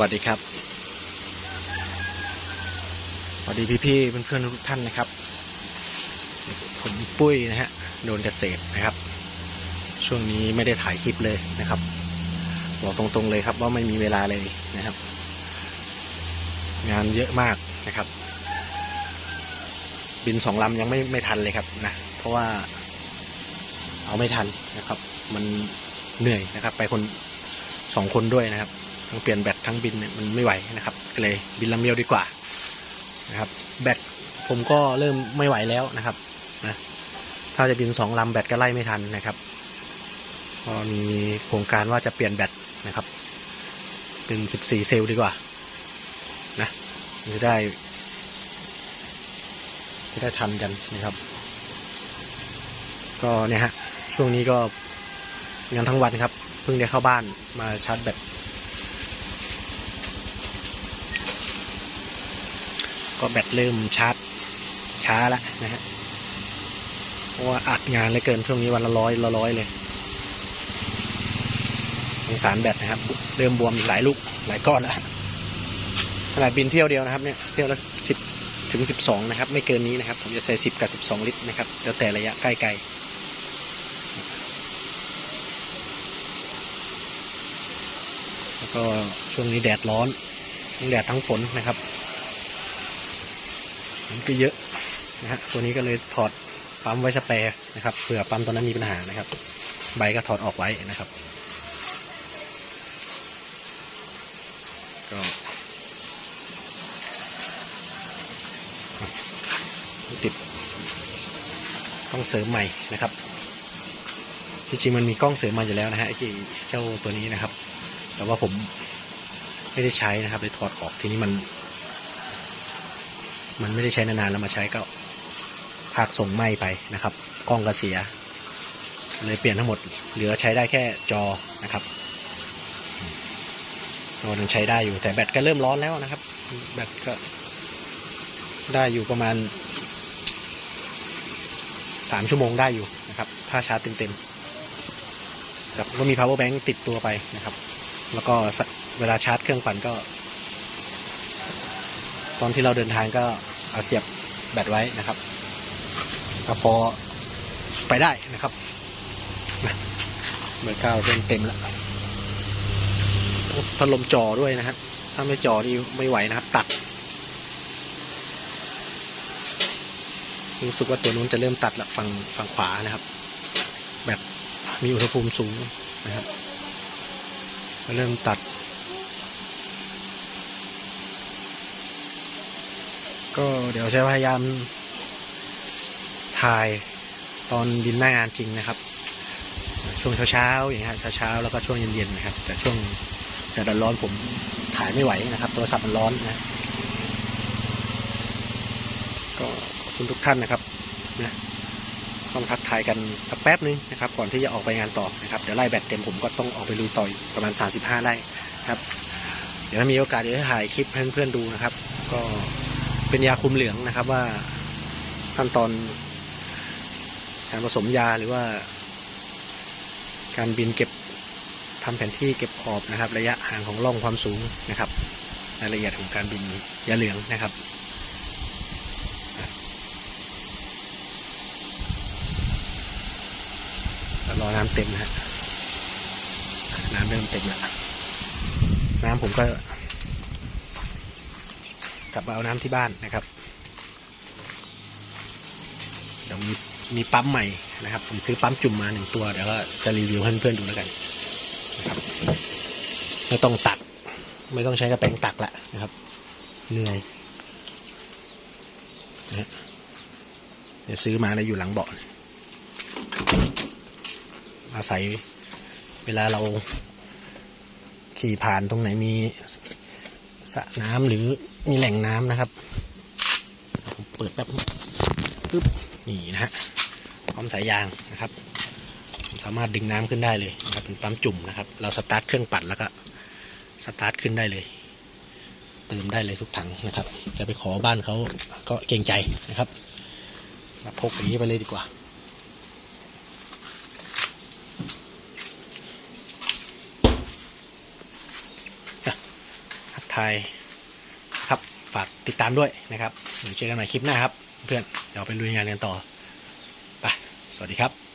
วัสดีครับสวัสดีพี่ๆเพื่อนๆทุกท่านนะครับ ผมปุ้ยนะฮะโดนเกษตรนะครับ ช่วงนี้ไม่ได้ถ่ายคลิปเลยนะครับ บอกตรงๆเลยครับว่าไม่มีเวลาเลยนะครับ งานเยอะมากนะครับ บินสองลำยังไม่ไม่ทันเลยครับนะเพราะว่าเอาไม่ทันนะครับ มันเหนื่อยนะครับ ไปคนสองคนด้วยนะครับ ทั้งเปลี่ยนแบตทั้งบินเนี่ยมันไม่ไหวนะครับก็เลยบินลำเดียวดีกว่านะครับ แบตผมก็เริ่มไม่ไหวแล้วนะครับนะถ้าจะบินสองลำแบตก็ไล่ไม่ทันนะครับก็มีโครงการว่าจะเปลี่ยนแบตนะครับ เป็นสิบสี่เซลล์ดีกว่านะจะได้ จะได้ทันกันนะครับ ก็เนี่ยฮะช่วงนี้ก็งานทั้งวันครับ เพิ่งได้เข้าบ้านมาชาร์จแบต ก็แบตเริ่มชาร์จช้าแล้วนะฮะเพราะว่าอัดงานเหลยเกินช่วงนี้วันละร้อยละร้อยเลยสงสารแบตนะครับ เริ่มบวมหลายลูกหลายก้อนแล้วขนาดบินเที่ยวเดียวนะครับเนี่ยเที่ยวละสิบถึงสิบสองนะครับ ไม่เกินนี้นะครับ ผมจะใส่สิบกับสิบสองลิตรนะครับแล้วแต่ระยะใกล้ๆแล้วก็ช่วงนี้แดดร้อนทั้งแดดทั้งฝนนะครับ มันก็เยอะนะฮะตัวนี้ก็เลยถอดปั๊มไว้สเปรย์นะครับเผื่อปั๊มตัวนั้นมีปัญหานะครับ ใบก็ถอดออกไว้นะครับ ก็ติด ต้องเสริมใหม่นะครับที่จริงมันมีกล้องเสริมมาอยู่แล้วนะฮะไอ้เจ้าตัวนี้นะครับ แต่ว่าผมไม่ได้ใช้นะครับเลยถอดออกทีนี้มัน มันไม่ได้ใช้นานๆแล้วมาใช้ก็ภาคส่งไหม้ไปนะครับ กล้องก็เสีย เลยเปลี่ยนทั้งหมด เหลือใช้ได้แค่จอนะครับจอยังใช้ได้อยู่แต่แบตก็เริ่มร้อนแล้วนะครับ แบตก็ได้อยู่ประมาณสามชั่วโมงได้อยู่นะครับ ถ้าชาร์จเต็มๆกับก็มี power bank ติดตัวไปนะครับ แล้วก็เวลาชาร์จเครื่องปั่นก็ ตอนที่เราเดินทางก็เอาเสียบแบตไว้นะครับก็พอไปได้นะครับนะเบอร์เก้าเริ่มเต็มแล้วพัดลมจอด้วยนะฮะถ้าไม่จอนี่ไม่ไหวนะครับ ตัด รู้สึกว่าตัวนู้นจะเริ่มตัดละฝั่งฝั่งขวานะครับ แบบมีอุณหภูมิสูงนะครับเริ่มตัด ก็เดี๋ยวจะพยายามถ่ายตอนบินหน้างานจริงนะครับ ช่วงเช้าๆอย่างเงี้ยเช้าๆแล้วก็ช่วงเย็นๆนะครับ แต่ช่วงแดดร้อนผมถ่ายไม่ไหวนะครับโทรศัพท์มันร้อนนะก็ขอบคุณทุกท่านนะครับนะต้องทักทายกันสักแป๊บนึงนะครับ ก่อนที่จะออกไปงานต่อนะครับเดี๋ยวไล่แบตเต็มผมก็ต้องออกไปลุยต่ออีกประมาณ 35ไร่ครับ เดี๋ยวถ้ามีโอกาสเดี๋ยวจะถ่ายคลิปให้เพื่อนๆดูนะครับ ก็ เป็นยาคุมเหลืองนะครับว่าขั้นตอนการผสมยาหรือว่า การบินเก็บทำแผนที่เก็บขอบนะครับ ระยะห่างของร่องความสูงนะครับรายละเอียดของการบินยาเหลืองนะครับรอน้ำเต็มนะฮะน้ำเริ่มเต็มแล้วน้ำผมก็ กลับมาเอาน้ำที่บ้านนะครับเดี๋ยวมีมีปั๊มใหม่นะครับ ผมซื้อปั๊มจุ่มมาหนึ่งตัวเดี๋ยวก็จะรีวิวให้เพื่อนๆดูแล้วกันนะครับไม่ต้องตัก ไม่ต้องใช้กระแปงตักละนะครับเหนื่อยนะเดี๋ยวซื้อมาแล้วอยู่หลังเบาะอาศัยเวลาเราขี่ผ่านตรงไหนมี สระน้ำหรือมีแหล่งน้ำนะครับผมเปิดแป๊บปึ๊บนี่นะฮะพร้อมสายยางนะครับสามารถดึงน้ำขึ้นได้เลยนะครับเป็นปั๊มจุ่มนะครับ เราสตาร์ทเครื่องปั่นแล้วก็สตาร์ทขึ้นได้เลยเติมได้เลยทุกถังนะครับ จะไปขอบ้านเขาก็เกรงใจนะครับมาพกอย่างนี้ไปเลยดีกว่า ทายครับฝากติดตามด้วยนะครับเดี๋ยวเจอกันใหม่คลิปหน้าครับ เพื่อนเดี๋ยวไปลุยงานกันต่อไปสวัสดีครับ